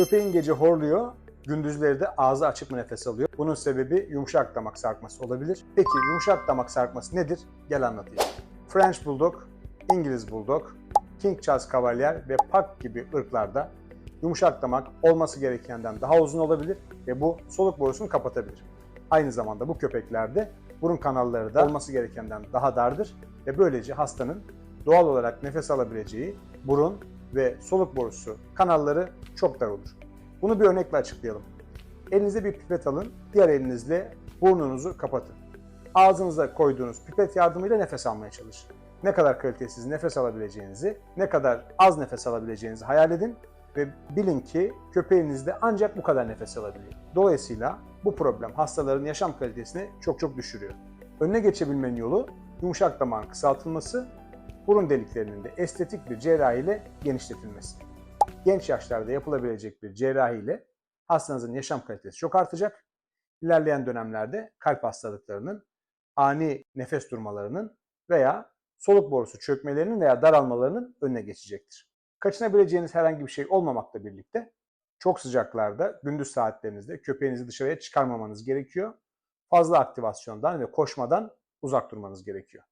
Köpeğin gece horluyor, gündüzleri de ağzı açık mı nefes alıyor? Bunun sebebi yumuşak damak sarkması olabilir. Peki yumuşak damak sarkması nedir? Gel anlatayım. French Bulldog, İngiliz Bulldog, King Charles Cavalier ve Pug gibi ırklarda yumuşak damak olması gerekenden daha uzun olabilir ve bu soluk borusunu kapatabilir. Aynı zamanda bu köpeklerde burun kanalları da olması gerekenden daha dardır ve böylece hastanın doğal olarak nefes alabileceği burun ve soluk borusu kanalları çok dar olur. Bunu bir örnekle açıklayalım. Elinize bir pipet alın, diğer elinizle burnunuzu kapatın. Ağzınıza koyduğunuz pipet yardımıyla nefes almaya çalışın. Ne kadar kalitesiz nefes alabileceğinizi, ne kadar az nefes alabileceğinizi hayal edin ve bilin ki köpeğiniz de ancak bu kadar nefes alabiliyor. Dolayısıyla bu problem hastaların yaşam kalitesini çok çok düşürüyor. Önüne geçebilmenin yolu yumuşak damağın kısaltılması, burun deliklerinin de estetik bir cerrahi ile genişletilmesi. Genç yaşlarda yapılabilecek bir cerrahi ile hastanızın yaşam kalitesi çok artacak. İlerleyen dönemlerde kalp hastalıklarının, ani nefes durmalarının veya soluk borusu çökmelerinin veya daralmalarının önüne geçecektir. Kaçınabileceğiniz herhangi bir şey olmamakla birlikte çok sıcaklarda gündüz saatlerinizde köpeğinizi dışarıya çıkarmamanız gerekiyor. Fazla aktivasyondan ve koşmadan uzak durmanız gerekiyor.